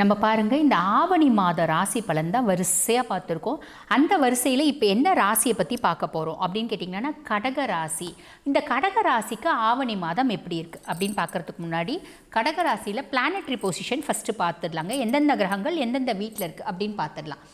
நம்ம பாருங்கள் இந்த ஆவணி மாத ராசி பலன் தான் வரிசையாக பார்த்துருக்கோம். அந்த வரிசையில் இப்போ என்ன ராசியை பற்றி பார்க்க போகிறோம் அப்படின்னு கேட்டிங்கன்னா கடக ராசி. இந்த கடக ராசிக்கு ஆவணி மாதம் எப்படி இருக்குது அப்படின்னு பார்க்கறதுக்கு முன்னாடி கடக ராசியில் பிளானட்ரி பொசிஷன் ஃபஸ்ட்டு பார்த்துடலாங்க. எந்தெந்த கிரகங்கள் எந்தெந்த வீட்டில் இருக்குது அப்படின்னு பார்த்துடலாம்.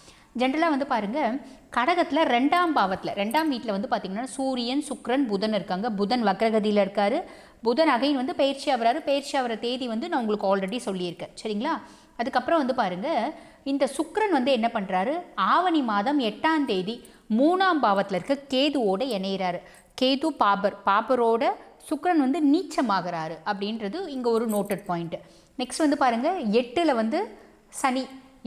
ஜென்ரலாக வந்து பாருங்கள் கடகத்தில் ரெண்டாம் பாவத்தில் ரெண்டாம் வீட்டில் வந்து பார்த்திங்கன்னா சூரியன் சுக்ரன் புதன் இருக்காங்க. புதன் வக்ரகதியில் இருக்கார். புதன் அகைன் வந்து பயிற்சி ஆகிறாரு பயிற்சி ஆகிற தேதி வந்து நான் உங்களுக்கு ஆல்ரெடி சொல்லியிருக்கேன். சரிங்களா? அதுக்கப்புறம் வந்து பாருங்கள் இந்த சுக்ரன் வந்து என்ன பண்ணுறாரு ஆவணி மாதம் எட்டாம் தேதி மூணாம் பாவத்தில் இருக்க கேதுவோடு இணையிறாரு. கேது பாபர் பாபரோட சுக்ரன் வந்து நீச்சமாகிறாரு அப்படின்றது இங்கே ஒரு நோட்டட் பாயிண்ட்டு நெக்ஸ்ட் வந்து பாருங்கள் எட்டில் வந்து சனி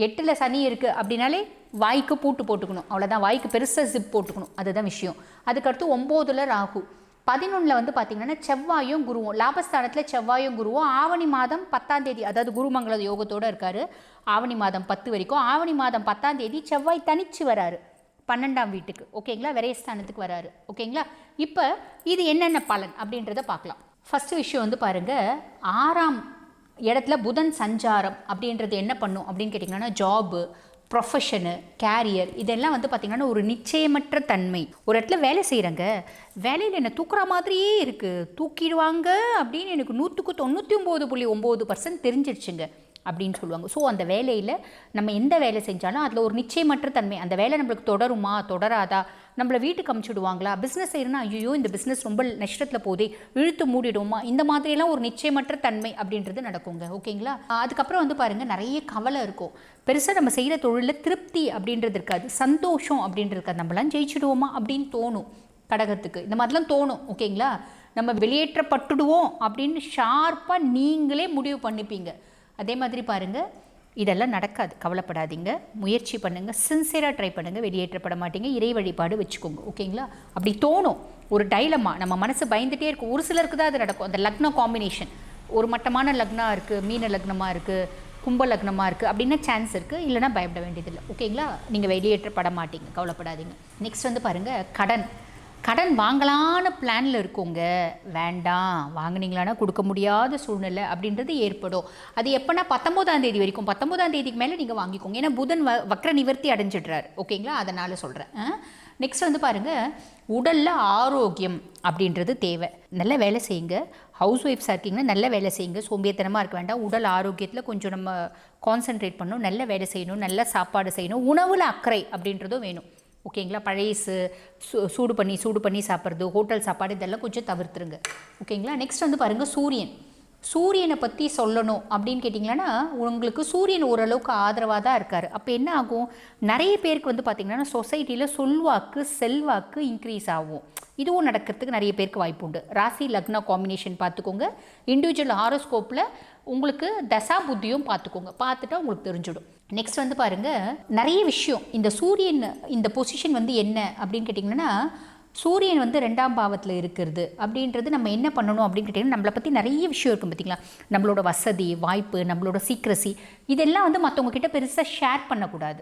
எட்டில் சனி இருக்குது அப்படின்னாலே வாய்க்கு பூட்டு போட்டுக்கணும். அவ்வளோதான் வாய்க்கு பெருசாக ஜிப் போட்டுக்கணும். அதுதான் விஷயம். அதுக்கடுத்து ஒம்போதில் ராகு. பதினொன்றில் வந்து பார்த்திங்கன்னா செவ்வாயும் குருவும் லாபஸ்தானத்தில் செவ்வாயும் குருவும் ஆவணி மாதம் பத்தாம் தேதி அதாவது குருமங்கள யோகத்தோடு இருக்கார். ஆவணி மாதம் பத்து வரைக்கும் ஆவணி மாதம் பத்தாம் தேதி செவ்வாய் தனிச்சு வராரு. பன்னெண்டாம் வீட்டுக்கு ஓகேங்களா? விரயஸ்தானத்துக்கு வராரு. ஓகேங்களா? இப்போ இது என்னென்ன பலன் அப்படின்றத பார்க்கலாம் ஃபஸ்ட்டு விஷயம் வந்து பாருங்கள் ஆறாம் இடத்துல புதன் சஞ்சாரம் அப்படின்றது என்ன பண்ணும் அப்படின்னு கேட்டிங்கன்னா ஜாபு ப்ரொஃபஷனு கேரியர் இதெல்லாம் வந்து பார்த்திங்கன்னா ஒரு நிச்சயமற்ற தன்மை. ஒரு இடத்துல வேலை செய்கிறேங்க வேலையில் என்னை தூக்குற மாதிரியே இருக்குது தூக்கிடுவாங்க அப்படின்னு எனக்கு நூற்றுக்கு தொண்ணூற்றி ஒம்பது புள்ளி ஒம்பது பர்சன்ட் தெரிஞ்சிருச்சுங்க. அப்படின்னு சொல்லுவாங்க. ஸோ அந்த வேலையில் நம்ம எந்த வேலை செஞ்சாலும் அதில் ஒரு நிச்சயமற்ற தன்மை அந்த வேலை நம்மளுக்கு தொடருமா தொடராதா நம்மளை வீட்டுக்கு அமுச்சுடுவாங்களா பிஸ்னஸ் செய்யணும்னா ஐயோ இந்த பிஸ்னஸ் ரொம்ப நஷ்டத்தில் போதே இழுத்து மூடிடுமா இந்த மாதிரியெல்லாம் ஒரு நிச்சயமற்ற தன்மை அப்படின்றது நடக்குங்க. ஓகேங்களா? அதுக்கப்புறம் வந்து பாருங்கள் நிறைய கவலை இருக்கும். பெருசாக நம்ம செய்கிற தொழிலில் திருப்தி அப்படின்றது இருக்காது. சந்தோஷம் அப்படின்றது இருக்காது. நம்மளாம் ஜெயிச்சிடுவோமா அப்படின்னு தோணும் கடகத்துக்கு. இந்த மாதிரிலாம் தோணும். ஓகேங்களா? நம்ம வெளியேற்றப்பட்டுடுவோம் அப்படின்னு ஷார்ப்பாக நீங்களே முடிவு பண்ணிப்பீங்க. அதே மாதிரி பாருங்கள் இதெல்லாம் நடக்காது. கவலைப்படாதீங்க. முயற்சி பண்ணுங்கள் சின்சியராக ட்ரை பண்ணுங்கள் வெளியேற்றப்பட மாட்டீங்க. இறை வழிபாடு வச்சுக்கோங்க. ஓகேங்களா? அப்படி தோணும். ஒரு டைலமா நம்ம மனசு பயந்துகிட்டே இருக்கும் ஒரு சிலருக்கு தான் அது நடக்கும். அந்த லக்ன காம்பினேஷன் ஒரு மட்டமான லக்னாக இருக்குது மீன லக்னமாக இருக்குது கும்ப லக்னமாக இருக்குது அப்படின்னா சான்ஸ் இருக்குது இல்லைனா பயப்பட வேண்டியதில்லை. ஓகேங்களா? நீங்கள் வெளியேற்றப்பட மாட்டீங்க. கவலைப்படாதீங்க. நெக்ஸ்ட் வந்து பாருங்கள் கடன். கடன் வாங்கலான்னு பிளானில் இருக்கோங்க. வேண்டாம். வாங்கினீங்களான்னா கொடுக்க முடியாத சூழ்நிலை அப்படின்றது ஏற்படும். அது எப்போனா பத்தொம்போதாம் தேதி வரைக்கும். பத்தொம்போதாம் தேதிக்கு மேலே நீங்கள் வாங்கிக்கோங்க. ஏன்னா புதன் வ வக்ர நிவர்த்தி அடைஞ்சிடுறாரு. ஓகேங்களா அதனால் சொல்கிறேன் நெக்ஸ்ட் வந்து பாருங்கள் உடலில் ஆரோக்கியம் அப்படின்றது தேவை. நல்ல வேலை செய்யுங்க. ஹவுஸ் ஒய்ஃப்ஸாக இருக்கீங்கன்னா நல்ல வேலை செய்யுங்க. சோம்பியத்தனமாக இருக்க வேண்டாம். உடல் ஆரோக்கியத்தில் கொஞ்சம் நம்ம கான்சென்ட்ரேட் பண்ணணும். நல்ல வேலை செய்யணும். நல்ல சாப்பாடு செய்யணும். உணவில் அக்கறை அப்படின்றதும் வேணும். ஓகேங்களா பழையசு சூ சூடு பண்ணி சூடு பண்ணி சாப்பிட்றது ஹோட்டல் சாப்பாடு இதெல்லாம் கொஞ்சம் தவிர்த்துருங்க. ஓகேங்களா நெக்ஸ்ட் வந்து பாருங்கள் சூரியன். சூரியனை பற்றி சொல்லணும் அப்படின்னு கேட்டிங்கன்னா உங்களுக்கு சூரியன் ஓரளவுக்கு ஆதரவாக தான் இருக்கார். அப்போ என்ன ஆகும்? நிறைய பேருக்கு வந்து பார்த்திங்கன்னா சொசைட்டியில் சொல்வாக்கு செல்வாக்கு இன்க்ரீஸ் ஆகும். இதுவும் நடக்கிறதுக்கு நிறைய பேருக்கு வாய்ப்பு உண்டு. ராசி லக்ன காம்பினேஷன் பார்த்துக்கோங்க இண்டிவிஜுவல் ஹாரோஸ்கோப்பில் உங்களுக்கு தசா புத்தியும் பார்த்துக்கோங்க பார்த்துட்டா உங்களுக்கு தெரிஞ்சிடும். நெக்ஸ்ட் வந்து பாருங்கள் நிறைய விஷயம். இந்த சூரியன் இந்த பொசிஷன் வந்து என்ன அப்படின்னு கேட்டிங்கன்னா சூரியன் வந்து ரெண்டாம் பாவத்தில் இருக்கிறது. அப்படின்றது நம்ம என்ன பண்ணணும் அப்படின்னு கேட்டிங்கன்னா நம்மளை பற்றி நிறைய விஷயம் இருக்கும் பார்த்தீங்களா நம்மளோட வசதி வாய்ப்பு நம்மளோட சீக்ரஸி இதெல்லாம் வந்து மற்றவங்க கிட்ட பெருசாக ஷேர் பண்ணக்கூடாது.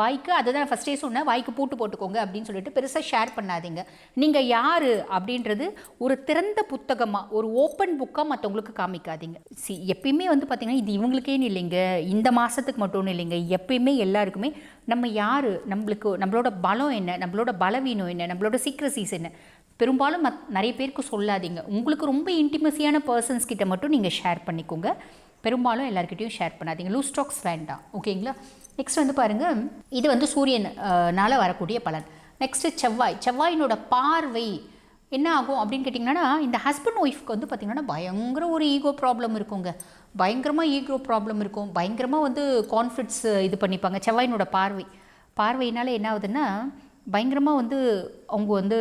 வாய்க்கு அதை தான் ஃபஸ்ட்டே சொன்னேன் வாய்க்கு பூட்டு போட்டுக்கோங்க அப்படின்னு சொல்லிட்டு பெருசாக ஷேர் பண்ணாதீங்க. நீங்கள் யார் அப்படின்றது ஒரு திறந்த புத்தகமாக ஒரு ஓப்பன் புக்காக மற்றவங்களுக்கு காமிக்காதீங்க. சி எப்பயுமே வந்து பார்த்திங்கன்னா இது இவங்களுக்கேன்னு இல்லைங்க. இந்த மாதத்துக்கு மட்டும்னு இல்லைங்க. எப்பயுமே எல்லாருக்குமே நம்ம யார்? நம்மளுக்கு நம்மளோட பலம் என்ன? நம்மளோட பலவீனம் என்ன? நம்மளோட சீக்ரசிஸ் என்ன? பெரும்பாலும் மத் நிறைய பேருக்கு சொல்லாதீங்க. உங்களுக்கு ரொம்ப இன்டிமசியான பர்சன்ஸ் கிட்ட மட்டும் நீங்கள் ஷேர் பண்ணிக்கோங்க. பெரும்பாலும் எல்லாருக்கிட்டையும் ஷேர் பண்ணாதீங்க. லூஸ் ஸ்டாக்ஸ் வேண்டாம். ஓகேங்களா நெக்ஸ்ட் வந்து பாருங்கள் இது வந்து சூரியனால் வரக்கூடிய பலன். நெக்ஸ்ட்டு செவ்வாய். செவ்வாயினோட பார்வை என்ன ஆகும் அப்படின்னு கேட்டிங்கன்னா இந்த ஹஸ்பண்ட் ஒய்ஃப்க்கு வந்து பார்த்திங்கன்னா பயங்கர ஒரு ஈகோ ப்ராப்ளம் இருக்குங்க. பயங்கரமாக ஈகோ ப்ராப்ளம் இருக்கும். பயங்கரமாக வந்து கான்ஃப்ளிக்ஸ் இது பண்ணிப்பாங்க செவ்வாயினோட பார்வை. பார்வையினால் என்ன ஆகுதுன்னா பயங்கரமாக வந்து அவங்க வந்து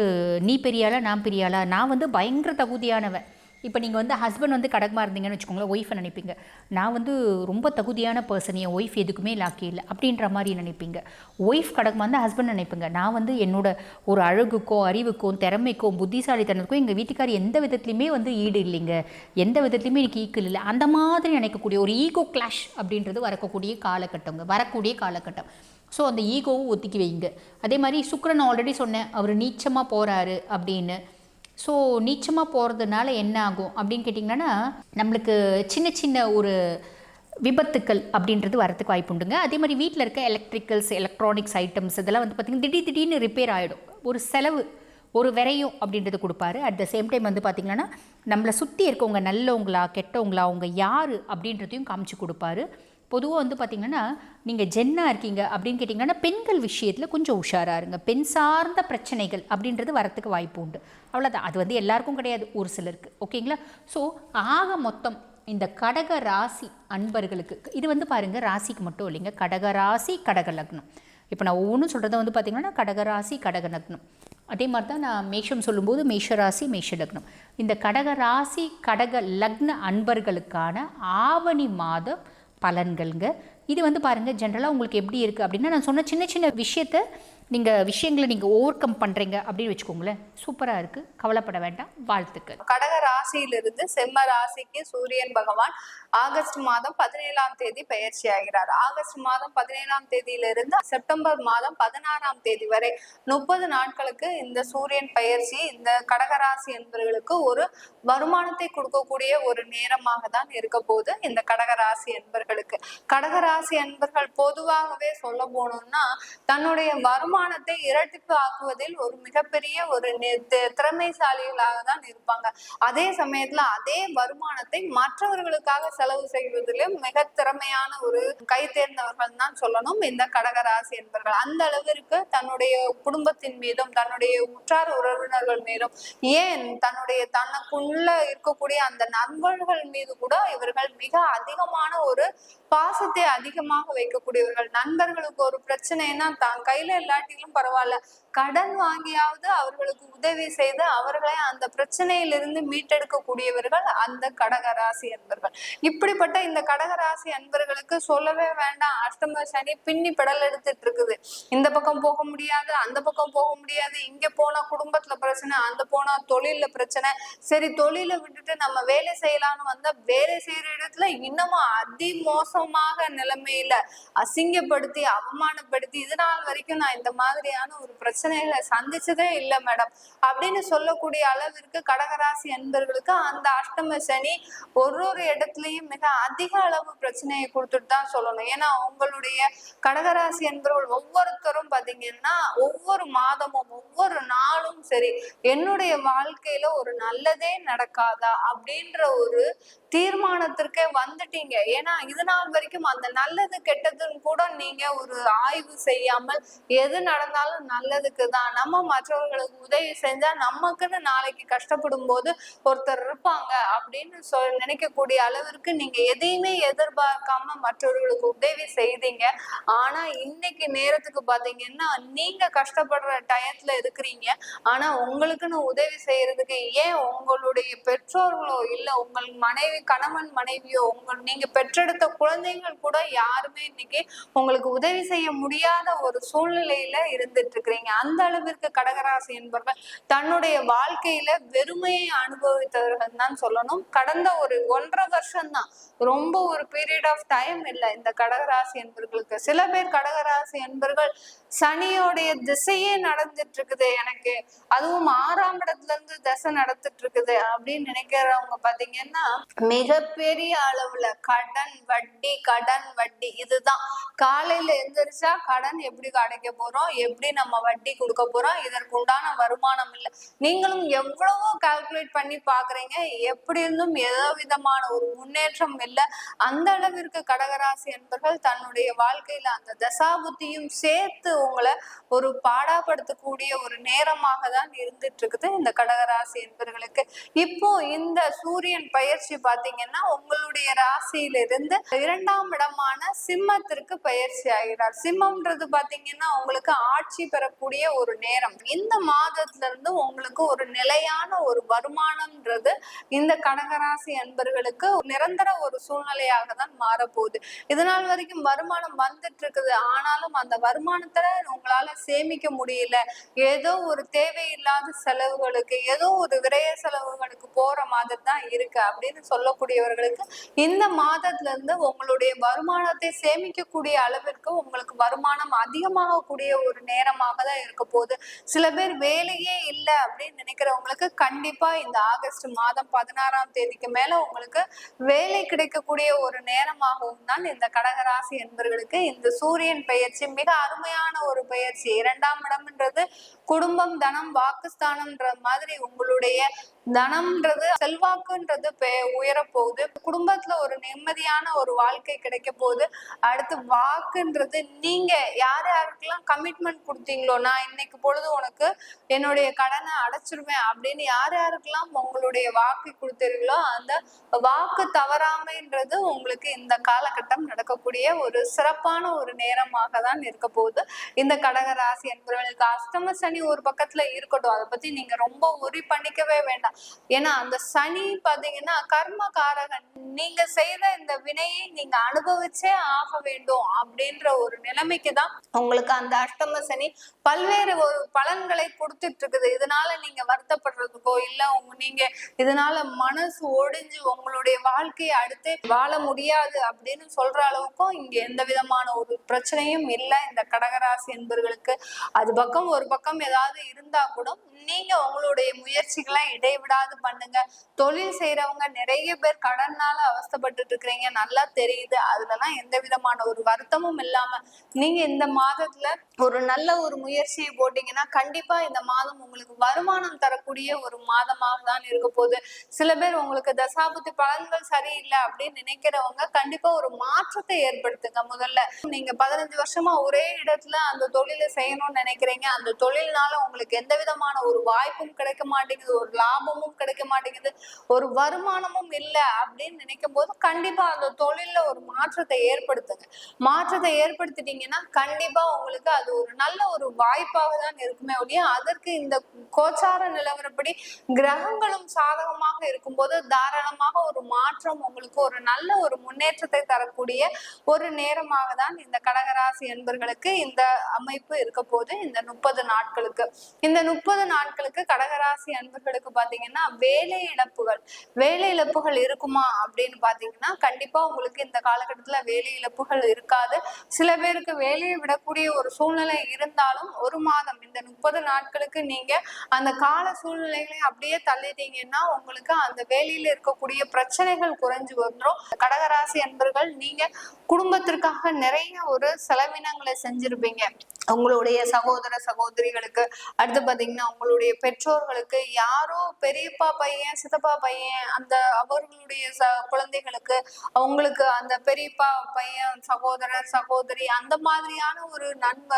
நீ பெரியாளா நான் பெரியாளா நான் வந்து பயங்கர தகுதியானவன். இப்போ நீங்கள் வந்து ஹஸ்பண்ட் வந்து கடகமாக இருந்தீங்கன்னு வச்சுக்கோங்களேன் ஒய்ஃபை நினைப்பீங்க. நான் வந்து ரொம்ப தகுதியான பர்சன் என் ஒய்ஃப் எதுக்குமே லாக்கி இல்லை. அப்படின்ற மாதிரி நினைப்பீங்க. ஒய்ஃப் கடகமாக இருந்தால் ஹஸ்பண்ட் நினைப்பீங்க. நான் வந்து என்னோட ஒரு அழகுக்கோ அறிவுக்கும் திறமைக்கும் புத்திசாலித்தனத்துக்கும் எங்கள் வீட்டுக்கார் எந்த விதத்துலையுமே வந்து ஈடு இல்லைங்க. எந்த விதத்துலையுமே எனக்கு ஈக்குவல் இல்லை. அந்த மாதிரி நினைக்கக்கூடிய ஒரு ஈகோ கிளாஷ் அப்படின்றது வரக்கூடிய காலகட்டங்க. வரக்கூடிய காலகட்டம். ஸோ அந்த ஈகோவும் ஒத்துக்கி வைங்க. அதே மாதிரி சுக்கரன் ஆல்ரெடி சொன்னேன். அவர் நீச்சமாக போகிறாரு அப்படின்னு. ஸோ நீச்சமாக போகிறதுனால என்ன ஆகும் அப்படின்னு கேட்டிங்கன்னா நம்மளுக்கு சின்ன சின்ன ஒரு விபத்துக்கள் அப்படின்றது வரத்துக்கு வாய்ப்பு உண்டுங்க. அதே மாதிரி வீட்டில் இருக்க எலக்ட்ரிக்கல்ஸ் எலக்ட்ரானிக்ஸ் ஐட்டம்ஸ் இதெல்லாம் வந்து பார்த்திங்கன்னா திடீர் திடீர்னு ரிப்பேர் ஆகிடும் ஒரு செலவு ஒரு விரையும் அப்படின்றது கொடுப்பாரு. அட் த சேம் டைம் வந்து பார்த்திங்கன்னா நம்மளை சுற்றி இருக்கவங்க நல்லவங்களா கெட்டவங்களா அவங்க யார் அப்படின்றதையும் காமிச்சு கொடுப்பாரு. பொதுவாக வந்து பார்த்திங்கன்னா நீங்கள் ஜென்னாக இருக்கீங்க அப்படின்னு கேட்டிங்கன்னா பெண்கள் விஷயத்தில் கொஞ்சம் உஷாராக இருங்க. பெண் சார்ந்த பிரச்சனைகள் அப்படின்றது வரத்துக்கு வாய்ப்பு உண்டு. அவ்வளோதான் அது வந்து எல்லாருக்கும் கிடையாது. ஒரு சிலருக்கு. ஓகேங்களா? ஸோ ஆக மொத்தம் இந்த கடக ராசி அன்பர்களுக்கு இது வந்து பாருங்கள் ராசிக்கு மட்டும் இல்லைங்க. கடக ராசி கடக லக்னம். இப்போ நான் ஒவ்வொன்றும் சொல்கிறத வந்து பார்த்திங்கன்னா கடக ராசி கடக லக்னம். அதே மாதிரி தான் நான் மேஷம் சொல்லும்போது மேஷ ராசி மேஷ லக்னம். இந்த கடக ராசி கடக லக்ன அன்பர்களுக்கான ஆவணி மாதம் பலன்கள்ங்க. இது வந்து பாருங்கள் ஜென்ரலாக உங்களுக்கு எப்படி இருக்குது அப்படின்னா நான் சொன்ன சின்ன சின்ன விஷயத்தை நீங்கள் விஷயங்களை நீங்கள் ஓவர் கம் பண்ணுறீங்க அப்படின்னு வச்சுக்கோங்களேன். சூப்பராக இருக்குது கவலைப்பட வேண்டாம். வாழ்த்துக்கள். கடக ராசியிலிருந்து செம்ம ராசிக்கு சூரியன் பகவான் ஆகஸ்ட் மாதம் பதினேழாம் தேதி பயிற்சி ஆகிறார். ஆகஸ்ட் மாதம் பதினேழாம் தேதியிலிருந்து செப்டம்பர் மாதம் பதினாறாம் தேதி வரை முப்பது நாட்களுக்கு இந்த சூரியன் பயிற்சி இந்த கடகராசி என்பவர்களுக்கு ஒரு வருமானத்தை கொடுக்கக்கூடிய ஒரு நேரமாக தான் இருக்க போகுது இந்த கடகராசி என்பர்களுக்கு. கடகராசி என்பர்கள் பொதுவாகவே சொல்ல போனோம்னா தன்னுடைய வருமான வருமானத்தை இரட்டிப்பு ஆக்குவதில் ஒரு மிகப்பெரிய ஒரு திறமைசாலிகளாக தான் இருப்பாங்க. அதே சமயத்துல அதே வருமானத்தை மற்றவர்களுக்காக செலவு செய்வதிலும் மிக திறமையான ஒரு கை தேர்ந்தவர்கள் தான் சொல்லணும். இந்த கடகராசி என்பவர்கள் அந்த அளவிற்கு தன்னுடைய குடும்பத்தின் மீதும் தன்னுடைய உற்றார் உறவினர்கள் மீதும் ஏன் தன்னுடைய தனக்குள்ள இருக்கக்கூடிய அந்த நண்பர்கள் மீது கூட இவர்கள் மிக அதிகமான ஒரு பாசத்தை அதிகமாக வைக்கக்கூடியவர்கள் நண்பர்களுக்கு ஒரு பிரச்சனைனா தான் கையில இல்லாட்டிலும் பரவாயில்ல. கடன் வாங்கியாவது அவர்களுக்கு உதவி செய்து அவர்களை அந்த பிரச்சனையிலிருந்து மீட்டெடுக்கக்கூடியவர்கள் அந்த கடகராசி அன்பர்கள். இப்படிப்பட்ட இந்த கடகராசி அன்பர்களுக்கு சொல்லவே வேண்டாம். அஷ்டம சனி பின்னி பெடல் எடுத்துட்டு இருக்குது. இந்த பக்கம் போக முடியாது அந்த பக்கம் போக முடியாது. இங்க போனா குடும்பத்துல பிரச்சனை அந்த போனா தொழில பிரச்சனை. சரி தொழில விட்டுட்டு நம்ம வேலை செய்யலாம்னு வந்தா வேலை செய்யற இடத்துல இன்னமும் அதி மோசம் மோசமாக நிலைமையில அசிங்கப்படுத்தி அவமானப்படுத்தி இது நாள் வரைக்கும் நான் இந்த மாதிரியான ஒரு பிரச்சனைகளை சந்திச்சதே இல்லை மேடம். அப்படின்னு சொல்லக்கூடிய அளவிற்கு கடகராசி என்பர்களுக்கு அந்த அஷ்டம சனி ஒரு ஒரு இடத்துலயும் மிக அதிக அளவு பிரச்சனையை கொடுத்துட்டு தான் சொல்லணும். ஏன்னா உங்களுடைய கடகராசி என்பவர்கள் ஒவ்வொருத்தரும் பாத்தீங்கன்னா ஒவ்வொரு மாதமும் ஒவ்வொரு நாளும் சரி என்னுடைய வாழ்க்கையில ஒரு நல்லதே நடக்காதா அப்படின்ற ஒரு தீர்மானத்திற்கே வந்துட்டீங்க. ஏன்னா இது நாள் வரைக்கும் அந்த நல்லது கெட்டதுன்னு கூட நீங்க ஒரு ஆய்வு செய்யாமல் எது நடந்தாலும் நல்லதுக்கு தான். நம்ம மற்றவர்களுக்கு உதவி செஞ்சா நமக்குன்னு நாளைக்கு கஷ்டப்படும் போது ஒருத்தர் இருப்பாங்க அப்படின்னு சொல் நினைக்கக்கூடிய அளவிற்கு நீங்க எதையுமே எதிர்பார்க்காம மற்றவர்களுக்கு உதவி செய்தீங்க. ஆனா இன்னைக்கு நேரத்துக்கு பாத்தீங்கன்னா நீங்க கஷ்டப்படுற டயத்துல இருக்கிறீங்க. ஆனா உங்களுக்குன்னு உதவி செய்யறதுக்கு ஏன் உங்களுடைய பெற்றோர்களோ இல்ல உங்கள் மனைவி கணவன் மனைவியோ உங்கள் நீங்க பெற்றெடுத்த குழந்தைகள் கூட யாருமே இன்னைக்கு உங்களுக்கு உதவி செய்ய முடியாத ஒரு சூழ்நிலையில இருந்துட்டு இருக்கிறீங்க அந்த அளவிற்கு கடகராசி என்பவர்கள் தன்னுடைய வாழ்க்கையில வெறுமையை அனுபவித்தவர்கள் தான் சொல்லணும். கடந்த ஒரு ஒன்றரை வருஷம் தான் ரொம்ப ஒரு பீரியட் ஆஃப் டைம் இல்லை இந்த கடகராசி என்பவர்களுக்கு. சில பேர் கடகராசி என்பவர்கள் சனியோடைய திசையே நடந்துட்டு இருக்குது எனக்கு அதுவும் ஆறாம் இடத்துல இருந்து திசை நடந்துட்டு இருக்குது அப்படின்னு நினைக்கிறவங்க பாத்தீங்கன்னா மிகப்பெரிய அளவுல கடன் வட்டி கடன் வட்டி இதுதான். காலையில எந்திரிச்சா கடன் எப்படி அடைக்க போறோம்? எப்படி நம்ம வட்டி கொடுக்க போறோம்? இதற்கு உண்டான வருமானம் இல்லை. நீங்களும் எவ்வளவோ கால்குலேட் பண்ணி பாக்குறீங்க. எப்படி இருந்தும் ஏதோ விதமான ஒரு முன்னேற்றம் இல்லை. அந்த அளவிற்கு கடகராசி என்பர்கள் தன்னுடைய வாழ்க்கையில அந்த தசாபுத்தியும் சேர்த்து உங்களை ஒரு பாடாப்படுத்தக்கூடிய ஒரு நேரமாக தான் இருந்துட்டு இருக்குது இந்த கடகராசி என்பவர்களுக்கு இப்போ இந்த சூரியன் பயிற்சி பாத்தீங்கன்னா உங்களுடைய ராசியிலிருந்து இரண்டாம் இடமான சிம்மத்திற்கு பயிற்சி ஆகிறார். சிம்மம்ன்றது பாத்தீங்கன்னா உங்களுக்கு ஆட்சி பெறக்கூடிய ஒரு நேரம். இந்த மாதத்துல இருந்து உங்களுக்கு ஒரு நிலையான ஒரு வருமானம்ன்றது இந்த கடகராசி அன்பர்களுக்கு நிரந்தர ஒரு சூழ்நிலையாக தான் மாறப்போகுது. இதனால் வரைக்கும் வருமானம் வந்துட்டு இருக்குது ஆனாலும் அந்த வருமானத்துல உங்களால சேமிக்க முடியல. ஏதோ ஒரு தேவையில்லாத செலவுகளுக்கு ஏதோ ஒரு விரய செலவுகளுக்கு போற மாதிரி தான் இருக்கு அப்படின்னு சொல்லக்கூடியவர்களுக்கு இந்த மாதத்துல இருந்து உங்களுடைய வருமானத்தை சேமிக்கக்கூடிய அளவிற்கு உங்களுக்கு வருமானம் அதிகமாகக்கூடிய ஒரு நேரமாக தான் இருக்க போகுது. சில பேர் வேலையே இல்லை அப்படின்னு நினைக்கிறவங்களுக்கு கண்டிப்பா இந்த ஆகஸ்ட் மாதம் பதினாறாம் தேதிக்கு மேல உங்களுக்கு வேலை கிடைக்கக்கூடிய ஒரு நேரமாகவும் தான் இந்த கடகராசி என்பவர்களுக்கு இந்த சூரியன் பெயர்ச்சி மிக அருமையான ஒரு பெயர்ச்சி. இரண்டாம் இடம்ன்றது குடும்பம் தனம் வாக்குஸ்தானம்ன்ற மாதிரி உங்களுடைய தனம்ன்றது செல்வாக்குன்றது பெ- போகுது குடும்பத்துல ஒரு நிம்மதியான ஒரு வாழ்க்கை கிடைக்க போகுது அடுத்து வாக்குன்றது நீங்க யார் யாருக்கெல்லாம் கமிட்மெண்ட் கொடுத்தீங்களோ நான் இன்னைக்கு பொழுது உனக்கு என்னுடைய கடனை அடைச்சிருவேன் அப்படின்னு யார் யாருக்கெல்லாம் உங்களுடைய வாக்கு கொடுத்தீர்களோ அந்த வாக்கு தவறாமைன்றது உங்களுக்கு இந்த காலகட்டம் நடக்கக்கூடிய ஒரு சிறப்பான ஒரு நேரமாக தான் இருக்க போகுது இந்த கடகராசி என்பவர்களுக்கு அஷ்டம சனி ஒரு பக்கத்துல இருக்கட்டும். அதை பத்தி நீங்க ரொம்ப உரி பண்ணிக்கவே வேண்டாம். ஏன்னா அந்த சனி பாத்தீங்கன்னா கர்ம காரகன் நீங்க செய்த இந்த வினையை நீங்க அனுபவிச்சே ஆக வேண்டும் அப்படின்ற ஒரு நிலைமைக்கு தான் உங்களுக்கு அந்த அஷ்டம சனி பல்வேறு ஒரு பலன்களை கொடுத்துட்டு இருக்குது இதனால நீங்க வருத்தப்படுறதுக்கோ இல்ல உங்க நீங்க இதனால மனசு ஒடிஞ்சு உங்களுடைய வாழ்க்கையை அடுத்து வாழ முடியாது அப்படின்னு சொல்ற அளவுக்கும் இங்க எந்த விதமான ஒரு பிரச்சனையும் இல்லை. இந்த கடகராசி என்பவர்களுக்கு அது பக்கம் ஒரு பக்கம் ஏதாவது இருந்தா கூட நீங்க உங்களுடைய முயற்சிகளை இடைவிடாது பண்ணுங்க. தொழில் செய்யறவங்க நிறைய பேர் கடன்னால அவஸ்தைப்பட்டுட்டு இருக்கிறீங்க. நல்லா தெரியுது. அதுலலாம் எந்த விதமான ஒரு வருத்தமும் இல்லாம நீங்க இந்த மாதத்துல ஒரு நல்ல ஒரு முயற்சியை போட்டீங்கன்னா கண்டிப்பா இந்த மாதம் உங்களுக்கு வருமானம் தரக்கூடிய ஒரு மாதமாக தான் இருக்க போகுது. சில பேர் உங்களுக்கு தசாபுத்தி பலன்கள் சரியில்லை அப்படின்னு நினைக்கிறவங்க கண்டிப்பா ஒரு மாற்றத்தை ஏற்படுத்துங்க முதல்ல. நீங்க பதினஞ்சு வருஷமா ஒரே இடத்துல அந்த தொழிலை செய்யணும்னு நினைக்கிறீங்க. அந்த தொழில்னால உங்களுக்கு எந்த விதமான ஒரு வாய்ப்பும் கிடைக்க மாட்டேங்குது. ஒரு லாபம் லாபமும் கிடைக்க மாட்டேங்குது. ஒரு வருமானமும் இல்லை அப்படின்னு நினைக்கும் போது கண்டிப்பா அந்த தொழில்ல ஒரு மாற்றத்தை ஏற்படுத்துங்க. மாற்றத்தை ஏற்படுத்திட்டீங்கன்னா கண்டிப்பா உங்களுக்கு அது ஒரு நல்ல ஒரு வாய்ப்பாக தான் இருக்குமே ஒழிய அதற்கு இந்த கோச்சார நிலவரப்படி கிரகங்களும் சாதகமாக இருக்கும்போது தாராளமாக ஒரு மாற்றம் உங்களுக்கு ஒரு நல்ல ஒரு முன்னேற்றத்தை தரக்கூடிய ஒரு நேரமாக தான் இந்த கடகராசி என்பர்களுக்கு இந்த அமைப்பு இருக்க போது இந்த முப்பது நாட்களுக்கு. இந்த முப்பது நாட்களுக்கு கடகராசி அன்பர்களுக்கு பாத்தீங்கன்னா வேலை இழப்புகள். வேலை இழப்புகள் இருக்குமா அப்படின்னு பாத்தீங்கன்னா கண்டிப்பா உங்களுக்கு இந்த காலகட்டத்துல வேலை இழப்புகள் இருக்காது. சில பேருக்கு வேலையை விடக்கூடிய ஒரு சூழ்நிலை இருந்தாலும் ஒரு மாதம் இந்த முப்பது நாட்களுக்கு நீங்க அந்த கால சூழ்நிலைகளை அப்படியே தள்ளிட்டீங்கன்னா உங்களுக்கு அந்த வேலையில இருக்கக்கூடிய பிரச்சனைகள் குறைஞ்சு வந்துடும் கடகராசி அன்பர்கள் நீங்க குடும்பத்திற்காக நிறைய ஒரு செலவினங்களை செஞ்சிருப்பீங்க. உங்களுடைய சகோதர சகோதரிகளுக்கு அடுத்து பார்த்தீங்கன்னா உங்களுடைய பெற்றோர்களுக்கு யாரோ பெரியப்பா பையன் சித்தப்பா பையன் அந்த அவர்களுடைய ச குழந்தைகளுக்கு அவங்களுக்கு அந்த பெரியப்பா பையன் சகோதரர் சகோதரி அந்த மாதிரியான ஒரு நண்ப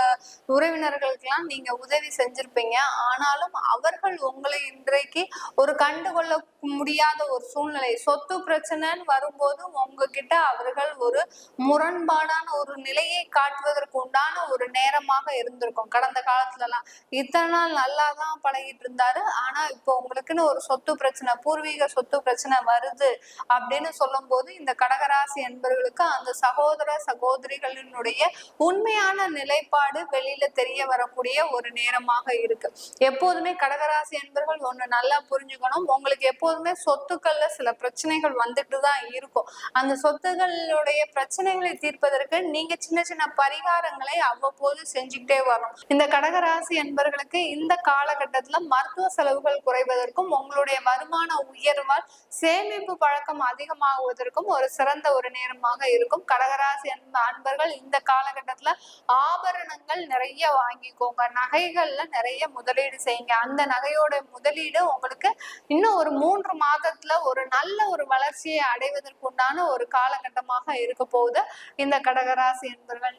உறவினர்களுக்கெல்லாம் நீங்க உதவி செஞ்சிருப்பீங்க. ஆனாலும் அவர்கள் உங்களை இன்றைக்கு ஒரு கண்டுகொள்ள முடியாத ஒரு சூழ்நிலை சொத்து பிரச்சனைன்னு வரும்போது உங்ககிட்ட அவர்கள் ஒரு முரண்பாடான ஒரு நிலையை காட்டுவதற்கு உண்டான ஒரு நேரமாக இருந்திருக்கும். கடந்த காலத்துல எல்லாம் இத்தனை நாள் நல்லா தான் பழகிட்டு இருந்தாரு ஆனா இப்போ உங்களுக்குன்னு ஒரு சொத்து பிரச்சனை பூர்வீக சொத்து பிரச்சனை வருது அப்படின்னு சொல்லும் போது இந்த கடகராசி என்பவர்களுக்கு அந்த சகோதர சகோதரிகளினுடைய உண்மையான நிலைப்பாடு வெளியில தெரிய வரக்கூடிய ஒரு நேரமாக இருக்கு. எப்போதுமே கடகராசி என்பர்கள் ஒண்ணு நல்லா புரிஞ்சுக்கணும். உங்களுக்கு எப்போதுமே சொத்துக்கள்ல சில பிரச்சனைகள் வந்துட்டு தான் இருக்கும். அந்த சொத்துகளுடைய பிரச்சனைகளை தீர்ப்பதற்கு நீங்க சின்ன சின்ன பரிகாரங்களை அவ்வப்போது செஞ்சு செஞ்சுக்கிட்டே வரணும். இந்த கடகராசி என்பர்களுக்கு இந்த காலகட்டத்துல மருத்துவ செலவுகள் குறைவதற்கும் உங்களுடைய வருமான உயர்வால் சேமிப்பு பழக்கம் அதிகமாகுவதற்கும் ஒரு சிறந்த ஒரு நேரமாக இருக்கும். கடகராசி அன்ப அன்பர்கள் இந்த காலகட்டத்துல ஆபரணங்கள் நிறைய வாங்கிக்கோங்க. நகைகள்ல நிறைய முதலீடு செய்யுங்க. அந்த நகையோட முதலீடு உங்களுக்கு இன்னும் ஒரு மூன்று மாதத்துல ஒரு நல்ல ஒரு வளர்ச்சியை அடைவதற்குண்டான ஒரு காலகட்டமாக இருக்க போகுது. இந்த கடகராசி என்பர்கள்